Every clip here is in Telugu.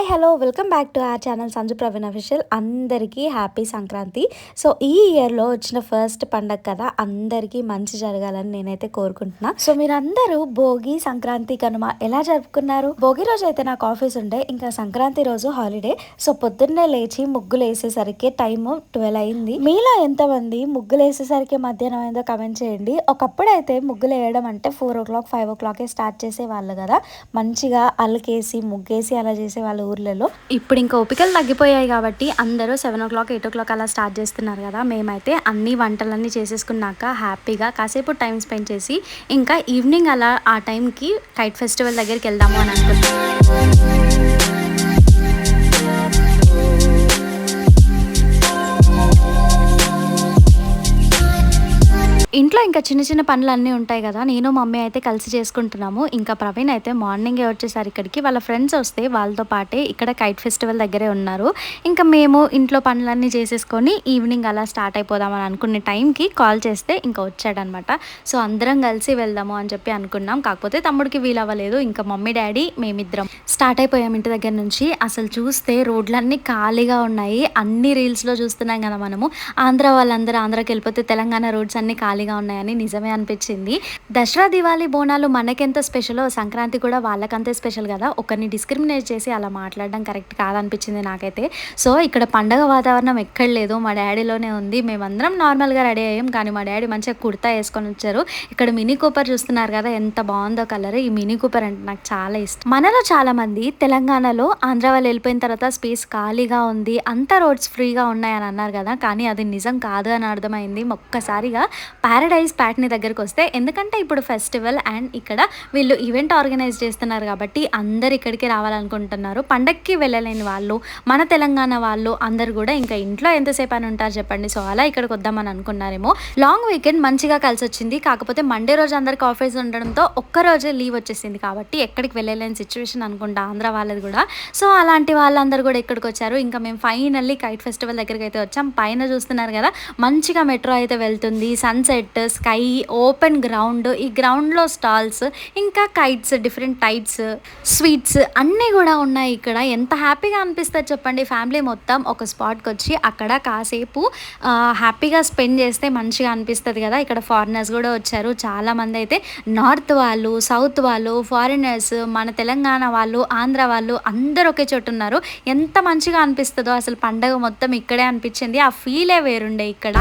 Hi hello welcome back to our channel Sanju Praveen official. అందరికీ హ్యాపీ సంక్రాంతి. సో ఈ ఇయర్లో వచ్చిన ఫస్ట్ పండగ కదా అందరికీ మంచి జరగాలని నేనైతే కోరుకుంటున్నా. సో మీరందరూ భోగి సంక్రాంతి కనుమ ఎలా జరుపుకున్నారు? భోగి రోజు అయితే నాకు ఆఫీస్ ఉండే ఇంకా సంక్రాంతి రోజు హాలిడే. సో పొద్దున్నే లేచి ముగ్గులు వేసేసరికి టైం ట్వెల్వ్ అయింది. మీలో ఎంతమంది ముగ్గులు వేసేసరికి మధ్యాహ్నం అయిందో కమెంట్ చేయండి. ఒకప్పుడు అయితే ముగ్గులు వేయడం అంటే ఫోర్ ఓ క్లాక్ ఫైవ్ ఓ క్లాకే స్టార్ట్ చేసేవాళ్ళు కదా. మంచిగా అలకేసి ముగ్గేసి అలా చేసే వాళ్ళ ఊర్లలో. ఇప్పుడు ఇంకా ఓపికలు తగ్గిపోయాయి కాబట్టి అందరూ సెవెన్ ఓ క్లాక్ ఎయిట్ ఓ క్లాక్ అలా స్టార్ట్ చేస్తున్నారు కదా. మేమైతే అన్ని వంటలన్నీ చేసేసుకున్నాక హ్యాపీగా కాసేపు టైం స్పెండ్ చేసి ఇంకా ఈవినింగ్ అలా ఆ టైంకి కైట్ ఫెస్టివల్ దగ్గరికి వెళ్దాము అని అనుకుంటున్నాను ఇంట్లో ఇంకా చిన్న చిన్న పనులు అన్నీ ఉంటాయి కదా. నేను మమ్మీ అయితే కలిసి చేసుకుంటున్నాము. ఇంకా ప్రవీణ్ అయితే మార్నింగే వచ్చేసారి ఇక్కడికి. వాళ్ళ ఫ్రెండ్స్ వస్తే వాళ్ళతో పాటే ఇక్కడ కైట్ ఫెస్టివల్ దగ్గరే ఉన్నారు. ఇంకా మేము ఇంట్లో పనులన్నీ చేసేసుకొని ఈవినింగ్ అలా స్టార్ట్ అయిపోదామని అనుకునే టైంకి కాల్ చేస్తే ఇంకా వచ్చాడనమాట. సో అందరం కలిసి వెళ్దాము అని చెప్పి అనుకున్నాం. కాకపోతే తమ్ముడికి వీలు అవ్వలేదు ఇంకా మమ్మీ డాడీ మేమిద్దరం స్టార్ట్ అయిపోయాం ఇంటి దగ్గర నుంచి. అసలు చూస్తే రోడ్లన్నీ ఖాళీగా ఉన్నాయి. అన్ని రీల్స్లో చూస్తున్నాం కదా మనము. ఆంధ్ర వాళ్ళందరూ ఆంధ్రాకి వెళ్ళిపోతే తెలంగాణ రోడ్స్ అన్ని జాలీగా ఉన్నాయని నిజమే అనిపించింది. దసరా దివాళీ బోనాలు మనకెంత స్పెషలో? సంక్రాంతి కూడా వాళ్ళకంతే స్పెషల్ కదా? ఒకరిని డిస్క్రిమినేట్ చేసి అలా మాట్లాడడం కరెక్ట్ కాదనిపించింది నాకైతే. సో ఇక్కడ పండగ వాతావరణం ఎక్కడ లేదు. మా డాడీలోనే ఉంది. మేమందరం నార్మల్గా రెడీ అయ్యాం. కానీ మా డాడీ మంచిగా కుర్తా వేసుకొని వచ్చారు. ఇక్కడ మినీ కూపర్ చూస్తున్నారు కదా ఎంత బాగుందో కలర్. ఈ మినీ కూపర్ అంటే నాకు చాలా ఇష్టం. మనలో చాలా మంది తెలంగాణలో ఆంధ్ర వాళ్ళు వెళ్ళిపోయిన తర్వాత స్పేస్ ఖాళీగా ఉంది. అంత రోడ్స్ ఫ్రీగా ఉన్నాయని అన్నారు కదా. కానీ అది నిజం కాదు అని అర్థమైంది. ఒక్కసారిగా ప్యారడైజ్ ప్యాట్ని దగ్గరికి వస్తే ఎందుకంటే ఇప్పుడు ఫెస్టివల్ అండ్ ఇక్కడ వీళ్ళు ఈవెంట్ ఆర్గనైజ్ చేస్తున్నారు కాబట్టి అందరు ఇక్కడికి రావాలనుకుంటున్నారు. పండక్కి వెళ్ళలేని వాళ్ళు మన తెలంగాణ వాళ్ళు అందరు కూడా ఇంకా ఇంట్లో ఎంతసేపు అని ఉంటారు చెప్పండి. సో అలా ఇక్కడికి వద్దామని అనుకున్నారేమో. లాంగ్ వీకెండ్ మంచిగా కలిసి వచ్చింది. కాకపోతే మండే రోజు అందరికి ఆఫీస్ ఉండడంతో ఒక్క రోజే లీవ్ వచ్చేసింది కాబట్టి ఎక్కడికి వెళ్ళలేని సిచ్యువేషన్ అనుకుంటా ఆంధ్ర వాళ్ళది కూడా. సో అలాంటి వాళ్ళందరూ కూడా ఇక్కడికి వచ్చారు. ఇంకా మేము ఫైనల్లీ కైట్ ఫెస్టివల్ దగ్గరికి అయితే వచ్చాం. పైన చూస్తున్నారు కదా మంచిగా మెట్రో అయితే వెళ్తుంది. సన్సెట్ స్కై ఓపెన్ గ్రౌండ్ ఈ గ్రౌండ్లో స్టాల్స్ ఇంకా కైట్స్ డిఫరెంట్ టైప్స్ స్వీట్స్ అన్నీ కూడా ఉన్నాయి ఇక్కడ. ఎంత హ్యాపీగా అనిపిస్తుంది చెప్పండి ఫ్యామిలీ మొత్తం ఒక స్పాట్కి వచ్చి అక్కడ కాసేపు హ్యాపీగా స్పెండ్ చేస్తే మంచిగా అనిపిస్తుంది కదా. ఇక్కడ ఫారినర్స్ కూడా వచ్చారు చాలామంది అయితే. నార్త్ వాళ్ళు సౌత్ వాళ్ళు ఫారినర్స్ మన తెలంగాణ వాళ్ళు ఆంధ్ర వాళ్ళు అందరూ ఒకే చోటు ఉన్నారు. ఎంత మంచిగా అనిపిస్తుందో అసలు పండగ మొత్తం ఇక్కడే అనిపించింది. ఆ ఫీలే వేరుండే ఇక్కడ.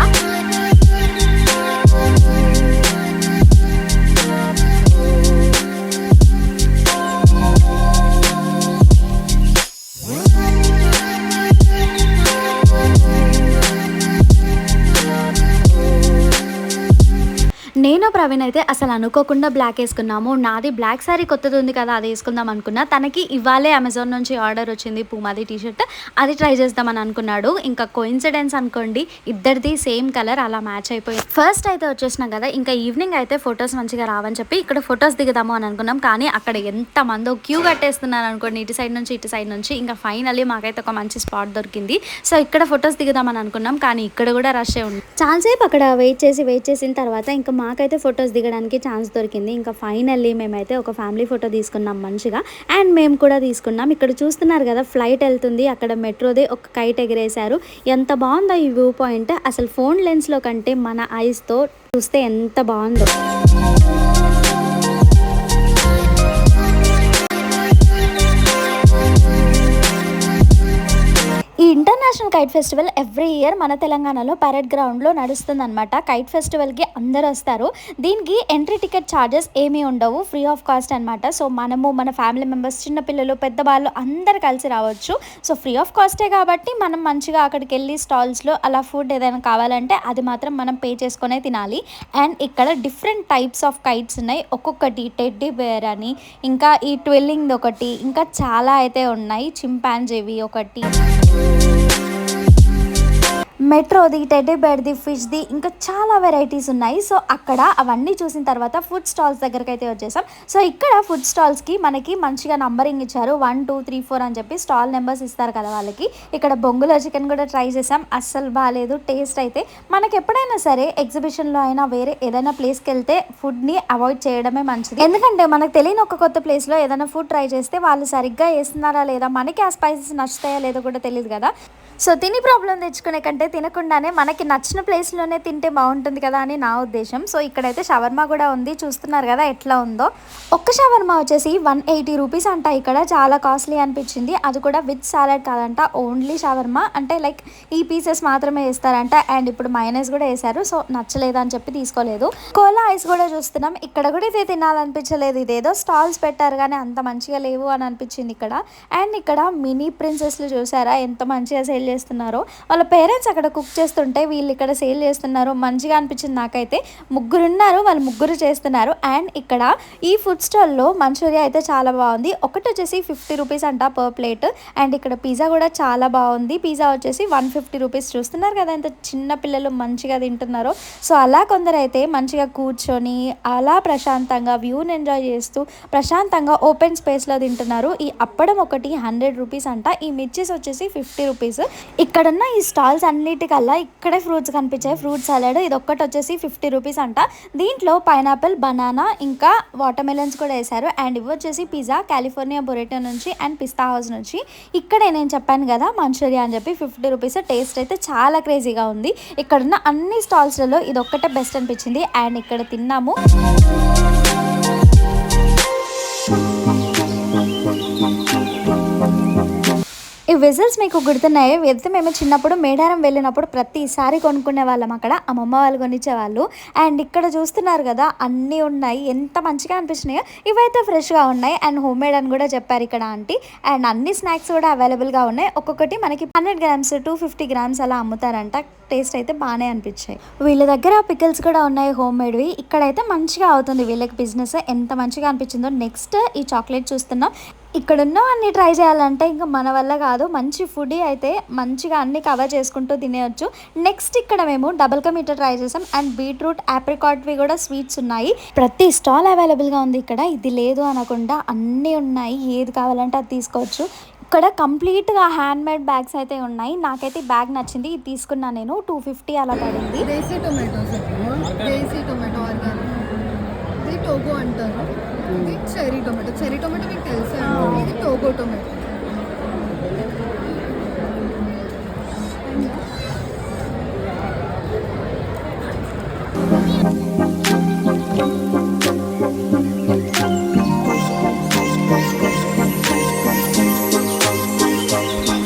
ప్రవీణ్ అయితే అసలు అనుకోకుండా బ్లాక్ వేసుకున్నాము. నాది బ్లాక్ శారీ కొత్తది ఉంది కదా అది వేసుకుందాం అనుకున్నా. తనకి ఇవ్వాలే అమెజాన్ నుంచి ఆర్డర్ వచ్చింది పూమాది టీషర్ట్ అది ట్రై చేద్దామని అనుకున్నాడు. ఇంకా కోయిన్సిడెన్స్ అనుకోండి ఇద్దరిది సేమ్ కలర్ అలా మ్యాచ్ అయిపోయింది ఫస్ట్ అయితే వచ్చేసినాం కదా ఇంకా ఈవినింగ్ అయితే ఫొటోస్ మంచిగా రావని చెప్పి ఇక్కడ ఫొటోస్ దిగుదాము అని అనుకున్నాం. కానీ అక్కడ ఎంత మందో క్యూ కట్టేస్తున్నారు అనుకోండి ఇటు సైడ్ నుంచి ఇటు సైడ్ నుంచి. ఇంకా ఫైనల్లీ మాకైతే ఒక మంచి స్పాట్ దొరికింది. సో ఇక్కడ ఫొటోస్ దిగుదామని అనుకున్నాం. కానీ ఇక్కడ కూడా రష్ ఉంది. చాలాసేపు అక్కడ వెయిట్ చేసి వెయిట్ చేసిన తర్వాత ఇంకా మాకైతే ఫొటోస్ దిగడానికి ఛాన్స్ దొరికింది. ఇంకా ఫైనల్లీ మేమైతే ఒక ఫ్యామిలీ ఫోటో తీసుకున్నాం మంచిగా. అండ్ మేము కూడా తీసుకున్నాం. ఇక్కడ చూస్తున్నారు కదా ఫ్లైట్ వెళ్తుంది. అక్కడ మెట్రోదే ఒక కైట్ ఎగిరేశారు. ఎంత బాగుందో ఈ వ్యూ పాయింట్ అసలు ఫోన్ లెన్స్లో కంటే మన ఐస్తో చూస్తే ఎంత బాగుందో. International kite festival every year మన తెలంగాణలో పరేడ్ గ్రౌండ్లో నడుస్తుంది అనమాట కైట్ ఫెస్టివల్కి అందరు వస్తారు. దీనికి ఎంట్రీ టికెట్ ఛార్జెస్ ఏమీ ఉండవు. ఫ్రీ ఆఫ్ కాస్ట్ అనమాట సో మనము మన ఫ్యామిలీ మెంబర్స్ చిన్నపిల్లలు పెద్దవాళ్ళు అందరు కలిసి రావచ్చు. సో ఫ్రీ ఆఫ్ కాస్టే కాబట్టి మనం మంచిగా అక్కడికి వెళ్ళి స్టాల్స్లో అలా ఫుడ్ ఏదైనా కావాలంటే అది మాత్రం మనం పే చేసుకునే తినాలి. అండ్ ఇక్కడ డిఫరెంట్ టైప్స్ ఆఫ్ కైట్స్ ఉన్నాయి. ఒక్కొక్కటి టెడ్డీ బేర్ అని ఇంకా ఈ ట్విల్లింగ్ ఒకటి ఇంకా చాలా అయితే ఉన్నాయి. చింపాంజీవి ఒకటి. మెట్రోది టెడ్డీ బెడ్ది ఫిష్ది ఇంకా చాలా వెరైటీస్ ఉన్నాయి. సో అక్కడ అవన్నీ చూసిన తర్వాత ఫుడ్ స్టాల్స్ దగ్గరికి అయితే వచ్చేసాం. సో ఇక్కడ ఫుడ్ స్టాల్స్కి మనకి మంచిగా నంబరింగ్ ఇచ్చారు. వన్ టూ త్రీ ఫోర్ అని చెప్పి స్టాల్ నెంబర్స్ ఇస్తారు కదా వాళ్ళకి. ఇక్కడ బొంగులో చికెన్ కూడా ట్రై చేసాం. అస్సలు బాగాలేదు టేస్ట్ అయితే మనకి ఎప్పుడైనా సరే ఎగ్జిబిషన్లో అయినా వేరే ఏదైనా ప్లేస్కి వెళ్తే ఫుడ్ని అవాయిడ్ చేయడమే మంచిది. ఎందుకంటే మనకు తెలియని ఒక కొత్త ప్లేస్లో ఏదైనా ఫుడ్ ట్రై చేస్తే వాళ్ళు సరిగ్గా వేస్తున్నారా లేదా? మనకి ఆ స్పైసెస్ నచ్చుతాయా లేదో కూడా తెలియదు కదా. సో తిని ప్రాబ్లం తెచ్చుకునే కంటే తినకుండానే మనకి నచ్చిన ప్లేస్లోనే తింటే బాగుంటుంది కదా అని నా ఉద్దేశం. సో ఇక్కడైతే షవర్మా కూడా ఉంది. చూస్తున్నారు కదా ఎట్లా ఉందో. ఒక్క షవర్మా వచ్చేసి వన్ ఎయిటీ రూపీస్ అంట. ఇక్కడ చాలా కాస్ట్లీ అనిపించింది. అది కూడా విత్ సాలడ్ కాదంట. Only shawarma. అంటే లైక్ ఈ పీసెస్ మాత్రమే వేస్తారంట. అండ్ ఇప్పుడు మైనస్ కూడా వేశారు. సో నచ్చలేదు అని చెప్పి తీసుకోలేదు. కోలా ఐస్ కూడా చూస్తున్నాం. ఇక్కడ కూడా ఇదే తినాలనిపించలేదు. ఇదేదో స్టాల్స్ పెట్టారు కానీ అంత మంచిగా లేవు అని అనిపించింది ఇక్కడ. అండ్ ఇక్కడ మినీ ప్రిన్సెస్లు చూసారా? ఎంత మంచిగా సెల్ చేస్తున్నారో వాళ్ళ పేరెంట్స్ అక్కడ కుక్ చేస్తుంటే వీళ్ళు ఇక్కడ సేల్ చేస్తున్నారు మంచిగా అనిపించింది నాకైతే. ముగ్గురు ఉన్నారు వాళ్ళు ముగ్గురు చేస్తున్నారు. అండ్ ఇక్కడ ఈ ఫుడ్ స్టాల్లో మంచూరియా అయితే చాలా బాగుంది. ఒకటి వచ్చేసి ఫిఫ్టీ రూపీస్ అంట పర్ ప్లేట్ అండ్ ఇక్కడ పిజ్జా కూడా చాలా బాగుంది. పిజ్జా వచ్చేసి వన్ ఫిఫ్టీ రూపీస్ చూస్తున్నారు కదా ఇంత చిన్న పిల్లలు మంచిగా తింటున్నారో. సో అలా కొందరు అయితే మంచిగా కూర్చొని అలా ప్రశాంతంగా వ్యూని ఎంజాయ్ చేస్తూ ప్రశాంతంగా ఓపెన్ స్పేస్లో తింటున్నారు. ఈ అప్పడం ఒకటి హండ్రెడ్ రూపీస్ అంట. ఈ మిర్చిస్ వచ్చేసి ఫిఫ్టీ రూపీస్ ఇక్కడున్న ఈ స్టాల్స్ అన్నిటికల్లా ఇక్కడే ఫ్రూట్స్ కనిపించాయి. ఫ్రూట్ సలాడ్ ఇది ఒక్కటి వచ్చేసి ఫిఫ్టీ రూపీస్ అంట. దీంట్లో పైనాపిల్ బనానా ఇంకా వాటర్ మెలన్స్ కూడా వేశారు. అండ్ ఇవి వచ్చేసి పిజ్జా కాలిఫోర్నియా బొరేటో నుంచి అండ్ పిస్తా హౌస్ నుంచి. ఇక్కడే నేను చెప్పాను కదా మంచూరియా అని చెప్పి ఫిఫ్టీ రూపీస్. టేస్ట్ అయితే చాలా క్రేజీగా ఉంది. ఇక్కడున్న అన్ని స్టాల్స్లలో ఇది ఒక్కటే బెస్ట్ అనిపించింది. అండ్ ఇక్కడ తిన్నాము. వెజల్స్ మీకు గుర్తున్నాయి వెళ్తే మేము చిన్నప్పుడు మేడారం వెళ్ళినప్పుడు ప్రతిసారి కొనుక్కునే వాళ్ళం అక్కడ. అమ్మమ్మ వాళ్ళు కొనిచ్చేవాళ్ళు. అండ్ ఇక్కడ చూస్తున్నారు కదా అన్నీ ఉన్నాయి. ఎంత మంచిగా అనిపించినాయో ఇవైతే ఫ్రెష్గా ఉన్నాయి. అండ్ హోమ్ మేడ్ అని కూడా చెప్పారు ఇక్కడ ఆంటీ. అండ్ అన్ని స్నాక్స్ కూడా అవైలబుల్గా ఉన్నాయి. ఒక్కొక్కటి మనకి hundred grams two fifty grams అలా అమ్ముతారంట. టేస్ట్ అయితే బాగానే అనిపించాయి. వీళ్ళ దగ్గర పికిల్స్ కూడా ఉన్నాయి హోమ్ మేడ్వి. ఇక్కడైతే మంచిగా అవుతుంది. వీళ్ళకి బిజినెస్ ఎంత మంచిగా అనిపించిందో. నెక్స్ట్ ఈ చాక్లెట్ చూస్తున్నాం. ఇక్కడ అన్ని ట్రై చేయాలంటే ఇంకా మన వల్ల కాదు. మంచి ఫుడ్ అయితే మంచిగా అన్ని కవర్ చేసుకుంటూ తినేయచ్చు. నెక్స్ట్ ఇక్కడ మేము డబల్ కా మీటర్ ట్రై చేసాం. అండ్ బీట్రూట్ ఆప్రికాట్వి కూడా స్వీట్స్ ఉన్నాయి. ప్రతి స్టాల్ అవైలబుల్గా ఉంది ఇక్కడ. ఇది లేదు అనకుండా అన్నీ ఉన్నాయి. ఏది కావాలంటే అది తీసుకోవచ్చు. ఇక్కడ కంప్లీట్గా హ్యాండ్ మేడ్ బ్యాగ్స్ అయితే ఉన్నాయి. నాకైతే బ్యాగ్ నచ్చింది. ఇది తీసుకున్నా నేను. టూ ఫిఫ్టీ అలా పడింది. టొమాటో అంటారు. ఇది చెరీ టొమాటో చెరీ టొమాటో మీకు తెలుసా ఇది టోగో టొమాటో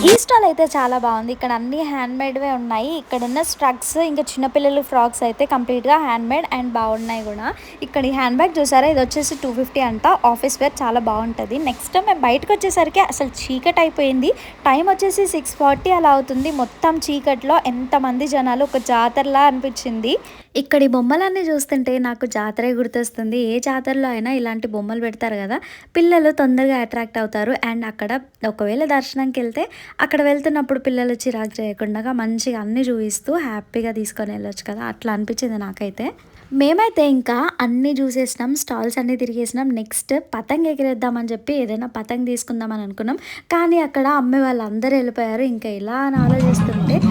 ఈ స్టాల్ అయితే చాలా బాగుంది. ఇక్కడ అన్ని హ్యాండ్ మేడ్వే ఉన్నాయి. ఇక్కడ ఉన్న స్ట్రగ్స్ ఇంకా చిన్నపిల్లలు ఫ్రాక్స్ అయితే కంప్లీట్గా హ్యాండ్ మేడ్ అండ్ బాగున్నాయి కూడా. ఇక్కడ ఈ హ్యాండ్ బ్యాగ్ చూసారా? ఇది వచ్చేసి టూ ఫిఫ్టీ అంట. ఆఫీస్ వేర్ చాలా బాగుంటుంది. నెక్స్ట్ మేము బయటకు వచ్చేసరికి అసలు చీకటి అయిపోయింది. టైం వచ్చేసి సిక్స్ ఫార్టీ అలా అవుతుంది. మొత్తం చీకట్లో ఎంతమంది జనాలు ఒక జాతరలా అనిపించింది. ఇక్కడ ఈ బొమ్మలన్నీ చూస్తుంటే నాకు జాతరే గుర్తొస్తుంది. ఏ జాతరలో అయినా ఇలాంటి బొమ్మలు పెడతారు కదా? పిల్లలు తొందరగా అట్రాక్ట్ అవుతారు. అండ్ అక్కడ ఒకవేళ దర్శనంకి వెళ్తే అక్కడ వెళ్తున్నప్పుడు పిల్లలు చిరాకు చేయకుండా మంచిగా అన్ని చూపిస్తూ హ్యాపీగా తీసుకొని వెళ్ళొచ్చు కదా? అట్లా అనిపించింది నాకైతే. మేమైతే ఇంకా అన్నీ చూసేసినాం. స్టాల్స్ అన్నీ తిరిగేసినాం. నెక్స్ట్ పతంగ్ ఎగిరేద్దామని చెప్పి ఏదైనా పతంగ్ తీసుకుందామని అనుకున్నాం. కానీ అక్కడ అమ్మే వాళ్ళందరూ వెళ్ళిపోయారు. ఇంకా ఇలా అని ఆలోచిస్తుంటే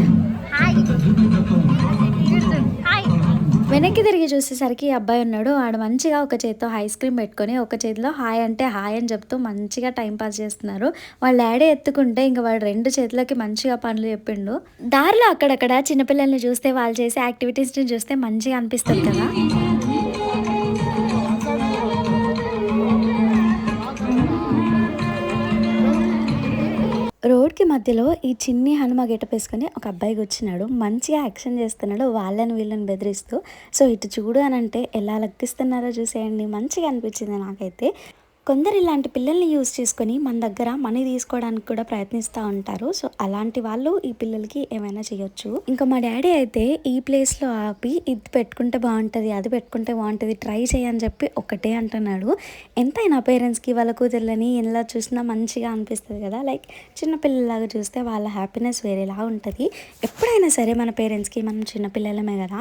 వెనక్కి తిరిగి చూసేసరికి ఈ అబ్బాయి ఉన్నాడు. ఆడు మంచిగా ఒక చేతితో ఐస్ క్రీమ్ పెట్టుకొని ఒక చేతిలో హాయ్ అంటే హాయ్ అని చెప్తూ మంచిగా టైం పాస్ చేస్తున్నారు. వాళ్ళ డాడీ ఎత్తుకుంటే ఇంకా వాడు రెండు చేతులకి మంచిగా పనులు చెప్పిండు. దారిలో అక్కడక్కడ చిన్నపిల్లల్ని చూస్తే వాళ్ళు చేసే యాక్టివిటీస్ని చూస్తే మంచిగా అనిపిస్తుంది కదా? మధ్యలో ఈ చిన్ని హనుమ గెటప్ వేసుకొని ఒక అబ్బాయి వచ్చినాడు. మంచిగా యాక్షన్ చేస్తున్నాడు. వాళ్ళని వీళ్ళని బెదిరిస్తూ సో ఇటు చూడు అని అంటే ఎలా లెక్కిస్తున్నారో చూసేయండి. మంచిగా అనిపించింది నాకైతే. కొందరు ఇలాంటి పిల్లల్ని యూజ్ చేసుకొని మన దగ్గర మనీ తీసుకోవడానికి కూడా ప్రయత్నిస్తూ ఉంటారు. సో అలాంటి వాళ్ళు ఈ పిల్లలకి ఏమైనా చేయొచ్చు. ఇంకా మా డాడీ అయితే ఈ ప్లేస్లో ఆపి ఇది పెట్టుకుంటే బాగుంటుంది అది పెట్టుకుంటే బాగుంటుంది ట్రై చేయని చెప్పి ఒకటే అంటున్నాడు. ఎంతైనా పేరెంట్స్కి వాళ్ళ కూతుర్లని ఇలా చూసినా మంచిగా అనిపిస్తుంది కదా. లైక్ చిన్నపిల్లలాగా చూస్తే వాళ్ళ హ్యాపీనెస్ వేరేలా ఉంటుంది. ఎప్పుడైనా సరే మన పేరెంట్స్కి మనం చిన్న పిల్లలమే కదా.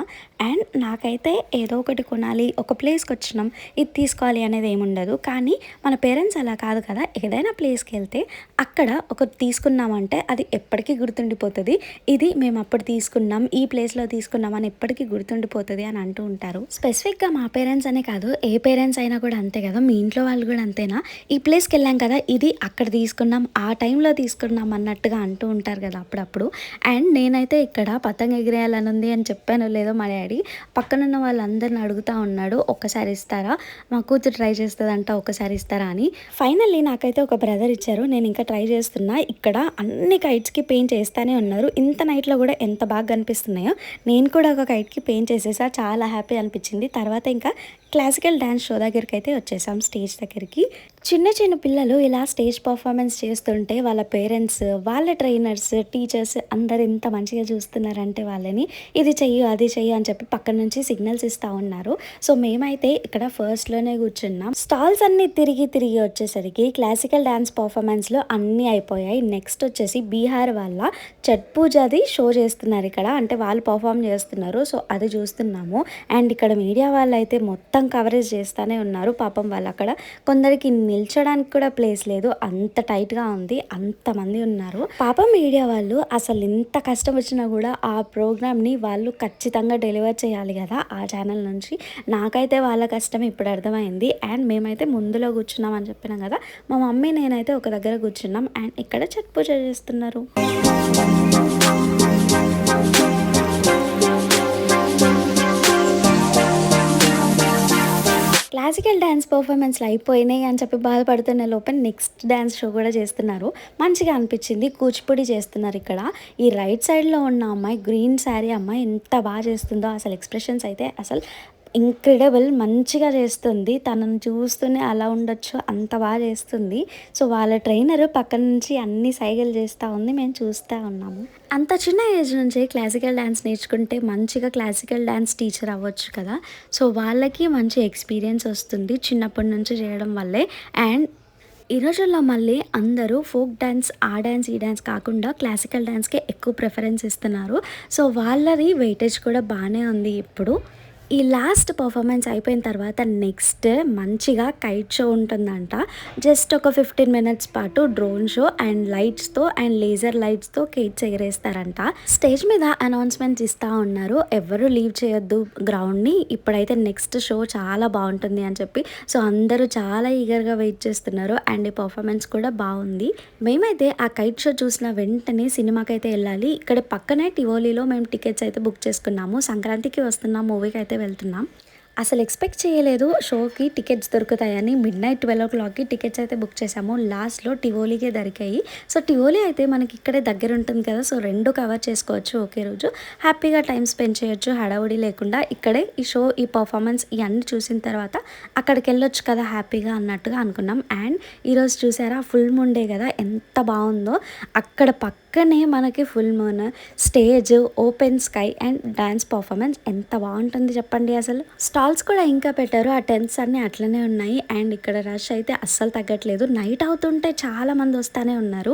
అండ్ నాకైతే ఏదో ఒకటి కొనాలి ఒక ప్లేస్కి వచ్చినాం ఇది తీసుకోవాలి అనేది ఏముండదు. కానీ మన పేరెంట్స్ అలా కాదు కదా. ఏదైనా ప్లేస్కి వెళ్తే అక్కడ ఒకటి తీసుకున్నామంటే అది ఎప్పటికీ గుర్తుండిపోతుంది. ఇది మేము అప్పుడు తీసుకున్నాం ఈ ప్లేస్లో తీసుకున్నాం అని ఎప్పటికీ గుర్తుండిపోతుంది అని అంటూ ఉంటారు. స్పెసిఫిక్గా మా పేరెంట్స్ అనే కాదు ఏ పేరెంట్స్ అయినా కూడా అంతే కదా. మీ ఇంట్లో వాళ్ళు కూడా అంతేనా? ఈ ప్లేస్కి వెళ్ళాం కదా ఇది అక్కడ తీసుకున్నాం ఆ టైంలో తీసుకున్నాం అన్నట్టుగా అంటూ ఉంటారు కదా అప్పుడప్పుడు. అండ్ నేనైతే ఇక్కడ పతంగ ఎగిరేయాలని ఉంది అని చెప్పాను లేదో మా డాడీ పక్కనున్న వాళ్ళందరిని అడుగుతా ఉన్నాడు ఒక్కసారి ఇస్తారా? మా కూతురు ట్రై చేస్తుందంట ఒకసారి ఇస్తారా అని. ఫైనల్లీ నాకైతే ఒక బ్రదర్ ఇచ్చారు. నేను ఇంకా ట్రై చేస్తున్నా. ఇక్కడ అన్ని కైట్స్కి పెయింట్ చేస్తానే ఉన్నారు. ఇంత నైట్లో కూడా ఎంత బాగా కనిపిస్తున్నాయో. నేను కూడా ఒక కైట్కి పెయింట్ చేసేసా. చాలా హ్యాపీ అనిపించింది. తర్వాత ఇంకా క్లాసికల్ డ్యాన్స్ షో దగ్గరికి అయితే వచ్చేసాం స్టేజ్ దగ్గరికి. చిన్న చిన్న పిల్లలు ఇలా స్టేజ్ పర్ఫార్మెన్స్ చేస్తుంటే వాళ్ళ పేరెంట్స్ వాళ్ళ ట్రైనర్స్ టీచర్స్ అందరు ఇంత మంచిగా చూస్తున్నారంటే వాళ్ళని ఇది చెయ్యి అది చెయ్యి అని చెప్పి పక్కన నుంచి సిగ్నల్స్ ఇస్తూ ఉన్నారు. సో మేమైతే ఇక్కడ ఫస్ట్లోనే కూర్చున్నాం. స్టాల్స్ అన్ని తిరిగి తిరిగి వచ్చేసరికి క్లాసికల్ డ్యాన్స్ పర్ఫార్మెన్స్లో అన్నీ అయిపోయాయి. నెక్స్ట్ వచ్చేసి బీహార్ వాళ్ళ చట్ పూజది షో చేస్తున్నారు ఇక్కడ. అంటే వాళ్ళు పర్ఫామ్ చేస్తున్నారు. సో అది చూస్తున్నాము. అండ్ ఇక్కడ మీడియా వాళ్ళు అయితే మొత్తం కవరేజ్ చేస్తూనే ఉన్నారు. పాపం వాళ్ళు అక్కడ కొందరికి నిల్చడానికి కూడా ప్లేస్ లేదు. అంత టైట్గా ఉంది. అంతమంది ఉన్నారు. పాపం మీడియా వాళ్ళు అసలు ఎంత కష్టం వచ్చినా కూడా ఆ ప్రోగ్రామ్ని వాళ్ళు ఖచ్చితంగా డెలివర్ చేయాలి కదా ఆ ఛానల్ నుంచి. నాకైతే వాళ్ళ కష్టం ఇప్పుడు అర్థమైంది. అండ్ మేమైతే ముందులో కూర్చున్నాం అని చెప్పినాం కదా. మా మమ్మీ నేనైతే ఒక దగ్గర కూర్చున్నాం. అండ్ ఇక్కడ చట్ పూజ చేస్తున్నారు. క్లాసికల్ డ్యాన్స్ పర్ఫార్మెన్స్లు అయిపోయినాయి అని చెప్పి బాధపడుతున్న లోపల నెక్స్ట్ డ్యాన్స్ షో కూడా చేస్తున్నారు. మంచిగా అనిపించింది. కూచిపూడి చేస్తున్నారు ఇక్కడ. ఈ రైట్ సైడ్లో ఉన్న అమ్మాయి గ్రీన్ శారీ అమ్మాయి ఎంత బాగా చేస్తుందో అసలు ఎక్స్ప్రెషన్స్ అయితే అసలు ఇంక్రెడిబుల్ మంచిగా చేస్తుంది. తనను చూస్తూనే అలా ఉండొచ్చు అంత బాగా చేస్తుంది. సో వాళ్ళ ట్రైనర్ పక్కన నుంచి అన్ని సైగలు చేస్తూ ఉంది మేము చూస్తూ ఉన్నాము. అంత చిన్న ఏజ్ నుంచే క్లాసికల్ డ్యాన్స్ నేర్చుకుంటే మంచిగా క్లాసికల్ డ్యాన్స్ టీచర్ అవ్వచ్చు కదా. సో వాళ్ళకి మంచి ఎక్స్పీరియన్స్ వస్తుంది చిన్నప్పటి నుంచి చేయడం వల్లే. అండ్ ఈ రోజుల్లో మళ్ళీ అందరూ ఫోక్ డ్యాన్స్ ఆ డ్యాన్స్ ఈ డ్యాన్స్ కాకుండా క్లాసికల్ డ్యాన్స్కే ఎక్కువ ప్రిఫరెన్స్ ఇస్తున్నారు. సో వాళ్ళది వెయిటేజ్ కూడా బాగానే ఉంది ఇప్పుడు. ఈ లాస్ట్ పర్ఫార్మెన్స్ అయిపోయిన తర్వాత నెక్స్ట్ మంచిగా కైట్ షో ఉంటుందంట. జస్ట్ ఒక ఫిఫ్టీన్ మినిట్స్ పాటు డ్రోన్ షో అండ్ లైట్స్తో అండ్ లేజర్ లైట్స్తో కేట్స్ ఎగరేస్తారంట స్టేజ్ మీద అనౌన్స్మెంట్స్ ఇస్తూ ఉన్నారు. ఎవరు లీవ్ చేయొద్దు గ్రౌండ్ని ఇప్పుడైతే నెక్స్ట్ షో చాలా బాగుంటుంది అని చెప్పి. సో అందరూ చాలా ఈగర్గా వెయిట్ చేస్తున్నారు అండ్ ఈ పర్ఫార్మెన్స్ కూడా బాగుంది. మేమైతే ఆ కైట్ షో చూసిన వెంటనే సినిమాకి అయితే వెళ్ళాలి. ఇక్కడ పక్కనే టివోలీలో మేము టికెట్స్ అయితే బుక్ చేసుకున్నాము. సంక్రాంతికి వస్తున్న మూవీకి అయితే వెళ్తున్నాం. అసలు ఎక్స్పెక్ట్ చేయలేదు షోకి టికెట్స్ దొరుకుతాయని. మిడ్ నైట్ ట్వెల్వ్ ఓ క్లాక్కి టికెట్స్ అయితే బుక్ చేసాము లాస్ట్లో టివోలీకే దొరికాయి. సో టివోలీ అయితే మనకి ఇక్కడే దగ్గర ఉంటుంది కదా. సో రెండు కవర్ చేసుకోవచ్చు ఒకే రోజు. హ్యాపీగా టైం స్పెండ్ చేయొచ్చు హడావుడి లేకుండా. ఇక్కడే ఈ షో ఈ పర్ఫార్మెన్స్ ఇవన్నీ చూసిన తర్వాత అక్కడికి వెళ్ళొచ్చు కదా హ్యాపీగా అన్నట్టుగా అనుకున్నాం. అండ్ ఈరోజు చూసారా ఫుల్ ముండే కదా. ఎంత బాగుందో. అక్కడ పక్క పక్కనే మనకి full moon stage open sky and dance performance ఎంత బాగుంటుంది చెప్పండి అసలు. స్టాల్స్ కూడా ఇంకా పెట్టారు ఆ టెంట్స్ అన్నీ అట్లనే ఉన్నాయి. అండ్ ఇక్కడ రష్ అయితే అస్సలు తగ్గట్లేదు. నైట్ అవుతుంటే చాలా మంది వస్తానే ఉన్నారు.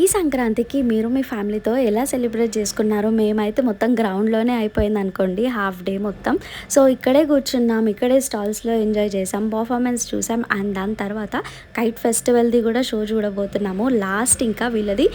ఈ సంక్రాంతికి మీరు మీ ఫ్యామిలీతో ఎలా సెలబ్రేట్ చేసుకున్నారో మేమైతే మొత్తం గ్రౌండ్లోనే అయిపోయింది అనుకోండి హాఫ్ డే మొత్తం. సో ఇక్కడే కూర్చున్నాం ఇక్కడే స్టాల్స్లో ఎంజాయ్ చేసాం పర్ఫార్మెన్స్ చూసాం. అండ్ దాని తర్వాత కైట్ ఫెస్టివల్ది కూడా షో చూడబోతున్నాము. లాస్ట్ ఇంకా వీళ్ళది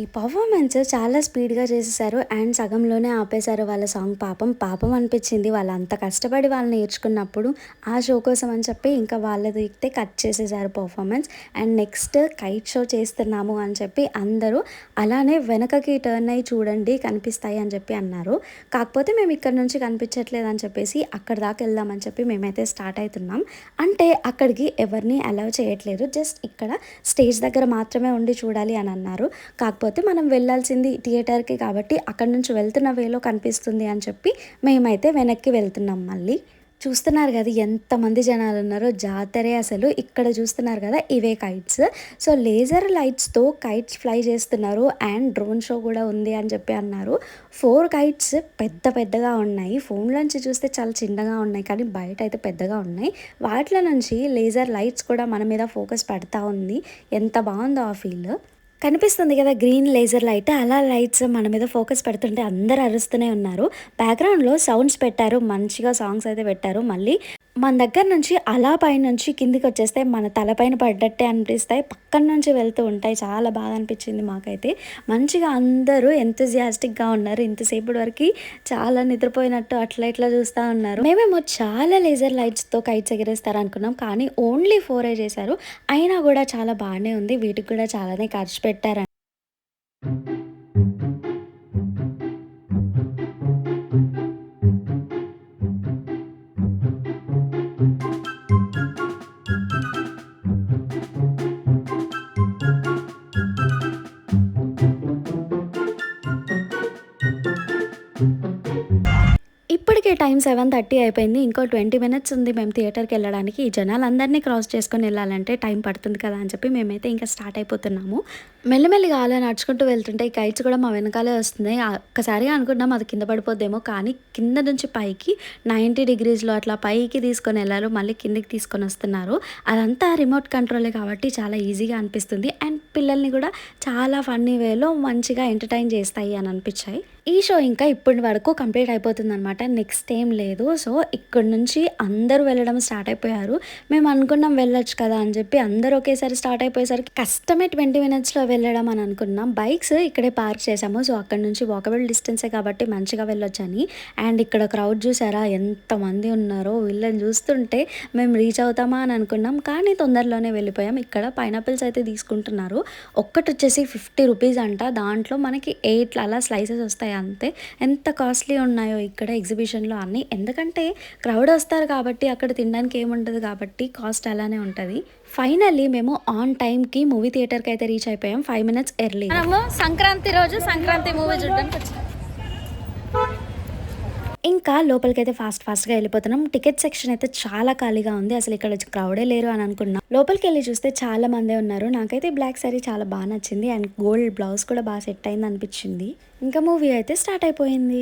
ఈ పర్ఫార్మెన్స్ చాలా స్పీడ్గా చేసేసారు అండ్ సగంలోనే ఆపేశారు వాళ్ళ సాంగ్ పాపం. పాపం అనిపించింది. వాళ్ళు అంత కష్టపడి వాళ్ళు నేర్చుకున్నప్పుడు ఆ షో కోసం అని చెప్పి ఇంకా వాళ్ళది ఎక్కితే కట్ చేసేసారు performance and next kite show చేస్తున్నాము అని చెప్పి అందరూ అలానే వెనకకి టర్న్ అయ్యి చూడండి కనిపిస్తాయి అని చెప్పి అన్నారు. కాకపోతే మేము ఇక్కడ నుంచి కనిపించట్లేదు అని చెప్పేసి అక్కడ దాకా వెళ్దామని చెప్పి మేమైతే స్టార్ట్ అవుతున్నాం. అంటే అక్కడికి ఎవరిని అలౌ చేయట్లేదు. జస్ట్ ఇక్కడ స్టేజ్ దగ్గర మాత్రమే ఉండి చూడాలి అని అన్నారు. కాకపోతే మనం వెళ్ళాల్సింది థియేటర్కి కాబట్టి అక్కడ నుంచి వెళ్తున్న వేలో కనిపిస్తుంది అని చెప్పి మేమైతే వెనక్కి వెళ్తున్నాం మళ్ళీ. చూస్తున్నారు కదా ఎంతమంది జనాలు ఉన్నారో జాతరే అసలు. ఇక్కడ చూస్తున్నారు కదా ఇవే కైట్స్. సో లేజర్ లైట్స్తో కైట్స్ ఫ్లై చేస్తున్నారు అండ్ డ్రోన్ షో కూడా ఉంది అని చెప్పి అన్నారు. ఫోర్ కైట్స్ పెద్ద పెద్దగా ఉన్నాయి. ఫోన్లోంచి చూస్తే చాలా చిన్నగా ఉన్నాయి కానీ బయట అయితే పెద్దగా ఉన్నాయి. వాటిలో నుంచి లేజర్ లైట్స్ కూడా మన మీద ఫోకస్ పెడతా ఉంది. ఎంత బాగుందో ఆ ఫీల్. కనిపిస్తుంది కదా గ్రీన్ లేజర్ లైట్. అలా లైట్స్ మన మీద ఫోకస్ పెడుతుంటే అందరు అరుస్తూనే ఉన్నారు. బ్యాక్గ్రౌండ్లో సౌండ్స్ పెట్టారు. మంచిగా సాంగ్స్ అయితే పెట్టారు. మళ్ళీ మన దగ్గర నుంచి అలా పైనుంచి కిందికి వచ్చేస్తే మన తలపైన పడ్డట్టే అనిపిస్తాయి. పక్కన నుంచి వెళ్తూ ఉంటాయి. చాలా బాగా అనిపించింది మాకైతే. మంచిగా అందరూ ఎంతజియాస్టిక్గా ఉన్నారు. ఇంతసేపటి వరకు చాలా నిద్రపోయినట్టు అట్లా ఇట్లా చూస్తూ ఉన్నారు. మేమేమో చాలా లేజర్ లైట్స్తో కైట్స్ ఎగిరేస్తారు అనుకున్నాం కానీ ఓన్లీ ఫోరే చేశారు. అయినా కూడా చాలా బాగానే ఉంది. వీటికి కూడా చాలానే ఖర్చు పెట్టారు టైం సెవెన్ థర్టీ అయిపోయింది. ఇంకో ట్వంటీ మినిట్స్ ఉంది మేము థియేటర్కి వెళ్ళడానికి. ఈ జనాలందరినీ క్రాస్ చేసుకొని వెళ్ళాలంటే టైం పడుతుంది కదా అని చెప్పి మేమైతే ఇంకా స్టార్ట్ అయిపోతున్నాము. మెల్లిమెల్లిగా అలా నడుచుకుంటూ వెళ్తుంటే ఈ కైట్స్ కూడా మా వెనకాలే వస్తున్నాయి ఆ ఒక్కసారిగా అనుకున్నాం అది కింద పడిపోద్దేమో కానీ కింద నుంచి పైకి నైంటీ డిగ్రీస్లో అట్లా పైకి తీసుకొని వెళ్ళారు. మళ్ళీ కిందకి తీసుకొని వస్తున్నారు. అదంతా రిమోట్ కంట్రోలే కాబట్టి చాలా ఈజీగా అనిపిస్తుంది. అండ్ పిల్లల్ని కూడా చాలా ఫన్నీ వేలో మంచిగా ఎంటర్టైన్ చేస్తాయి అని అనిపించాయి. ఈ షో ఇంకా ఇప్పటి వరకు కంప్లీట్ అయిపోతుంది అనమాట నెక్స్ట్ ఏం లేదు. సో ఇక్కడ నుంచి అందరూ వెళ్ళడం స్టార్ట్ అయిపోయారు. మేము అనుకున్నాం వెళ్ళొచ్చు కదా అని చెప్పి అందరూ ఒకేసారి స్టార్ట్ అయిపోయేసరికి కష్టమే ట్వంటీ మినిట్స్లో వెళ్ళడం అని అనుకున్నాం. బైక్స్ ఇక్కడే పార్క్ చేసాము సో అక్కడ నుంచి వాకబుల్ డిస్టెన్సే కాబట్టి మంచిగా వెళ్ళొచ్చని అండ్ ఇక్కడ క్రౌడ్ చూసారా? ఎంతమంది ఉన్నారో వీళ్ళని చూస్తుంటే మేము రీచ్ అవుతామా అని అనుకున్నాం. కానీ తొందరలోనే వెళ్ళిపోయాం. ఇక్కడ పైనాపిల్స్ అయితే తీసుకుంటున్నారు. ఒక్కటి వచ్చేసి ఫిఫ్టీ రూపీస్ అంట. దాంట్లో మనకి ఎయిట్ అలా స్లైసెస్ వస్తాయి అంతే. ఎంత కాస్ట్లీ ఉన్నాయో ఇక్కడ ఎగ్జిబిషన్లో అన్నీ. ఎందుకంటే క్రౌడ్ వస్తారు కాబట్టి అక్కడ తినడానికి ఏముండదు కాబట్టి కాస్ట్ అలానే ఉంటుంది. ఫైనల్లీ మేము ఆన్ టైంకి మూవీ థియేటర్కి అయితే రీచ్ అయిపోయాం. Five minutes early. మనము సంక్రాంతి రోజు సంక్రాంతి మూవీ చూడడానికి వచ్చాం ఇంకా లోపలికైతే ఫాస్ట్ ఫాస్ట్గా వెళ్ళిపోతున్నాం. టికెట్ సెక్షన్ అయితే చాలా ఖాళీగా ఉంది. అసలు ఇక్కడ క్రౌడే లేరు అని అనుకున్నాం. లోపలికి వెళ్ళి చూస్తే చాలా మందే ఉన్నారు. నాకైతే బ్లాక్ సారీ చాలా బాగా నచ్చింది. అండ్ గోల్డ్ బ్లౌజ్ కూడా బాగా సెట్ అయింది అనిపించింది. ఇంకా మూవీ అయితే స్టార్ట్ అయిపోయింది.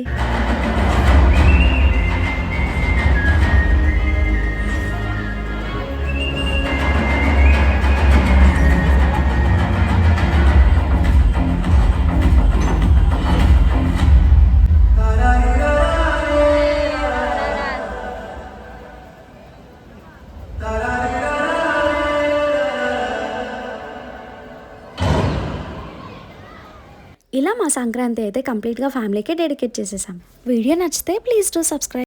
మా సంక్రాంతి అయితే కంప్లీట్గా ఫ్యామిలీకే డెడికేట్ చేసేసాం. వీడియో నచ్చితే ప్లీజ్ టు సబ్స్క్రైబ్.